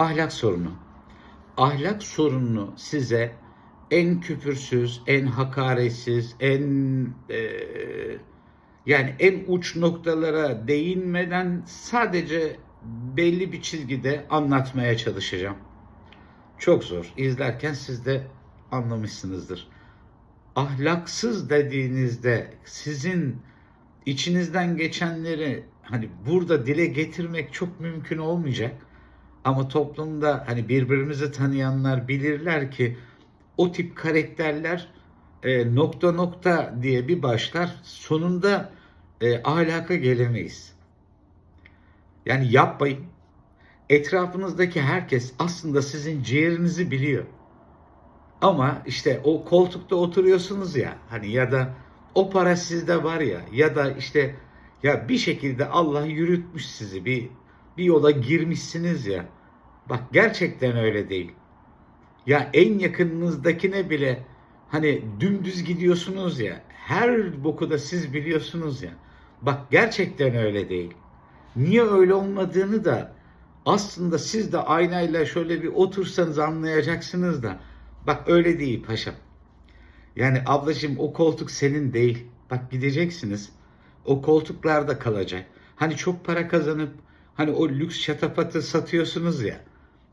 ahlak sorunu. Ahlak sorununu size en küfürsüz, en hakaretsiz, en e, yani en uç noktalara değinmeden sadece belli bir çizgide anlatmaya çalışacağım. Çok zor. İzlerken siz de anlamışsınızdır. Ahlaksız dediğinizde sizin içinizden geçenleri hani burada dile getirmek çok mümkün olmayacak. Ama toplumda hani birbirimizi tanıyanlar bilirler ki o tip karakterler e, nokta nokta diye bir başlar. Sonunda e, ahlaka gelemeyiz. Yani yapmayın. Etrafınızdaki herkes aslında sizin ciğerinizi biliyor. Ama işte o koltukta oturuyorsunuz ya hani ya da o para sizde var ya ya da işte ya bir şekilde Allah yürütmüş sizi bir bir yola girmişsiniz ya. Bak gerçekten öyle değil. Ya en yakınınızdakine bile hani dümdüz gidiyorsunuz ya. Her boku da siz biliyorsunuz ya. Bak gerçekten öyle değil. Niye öyle olmadığını da aslında siz de aynayla şöyle bir otursanız anlayacaksınız da. Bak öyle değil paşam. Yani ablacığım o koltuk senin değil. Bak gideceksiniz. O koltuklarda kalacak. Hani çok para kazanıp hani o lüks şatafatı satıyorsunuz ya.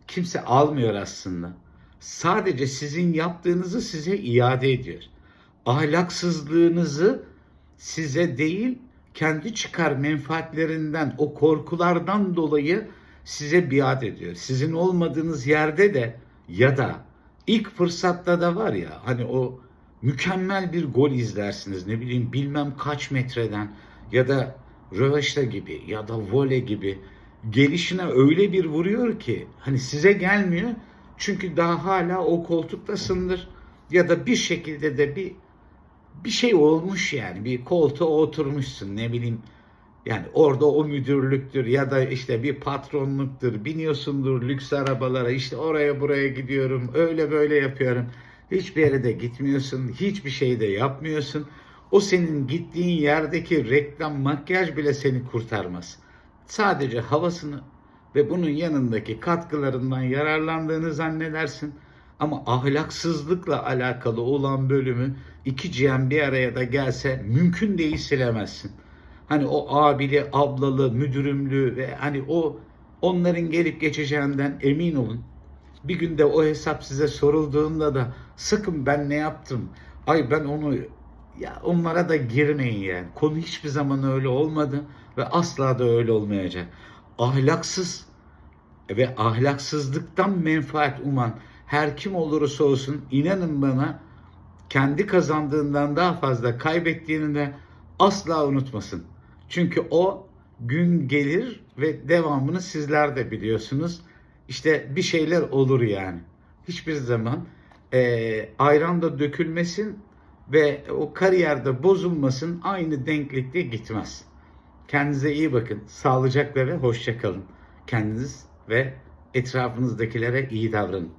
Kimse almıyor aslında. Sadece sizin yaptığınızı size iade ediyor. Ahlaksızlığınızı size değil kendi çıkar menfaatlerinden o korkulardan dolayı size biat ediyor. Sizin olmadığınız yerde de ya da ilk fırsatta da var ya hani o mükemmel bir gol izlersiniz ne bileyim bilmem kaç metreden ya da röveşte gibi ya da voley gibi gelişine öyle bir vuruyor ki hani size gelmiyor. Çünkü daha hala o koltuktasındır. Ya da bir şekilde de bir bir şey olmuş yani. Bir koltuğa oturmuşsun ne bileyim. Yani orada o müdürlüktür ya da işte bir patronluktur. Biniyorsundur lüks arabalara işte oraya buraya gidiyorum öyle böyle yapıyorum. Hiçbir yere de gitmiyorsun hiçbir şey de yapmıyorsun. O senin gittiğin yerdeki reklam makyaj bile seni kurtarmaz sadece havasını ve bunun yanındaki katkılarından yararlandığını zannedersin. Ama ahlaksızlıkla alakalı olan bölümü iki cihan bir araya da gelse mümkün değil silemezsin. Hani o abili, ablalı, müdürümlü ve hani o onların gelip geçeceğinden emin olun. Bir günde o hesap size sorulduğunda da sıkın ben ne yaptım? Ay ben onu ya onlara da girmeyin yani. Konu hiçbir zaman öyle olmadı ve asla da öyle olmayacak. Ahlaksız ve ahlaksızlıktan menfaat uman her kim olursa olsun inanın bana kendi kazandığından daha fazla kaybettiğini de asla unutmasın. Çünkü o gün gelir ve devamını sizler de biliyorsunuz. İşte bir şeyler olur yani. Hiçbir zaman e, ayran da dökülmesin ve o kariyerde bozulmasın aynı denklikte gitmez. Kendinize iyi bakın. Sağlıcakla ve hoşça kalın. Kendiniz ve etrafınızdakilere iyi davranın.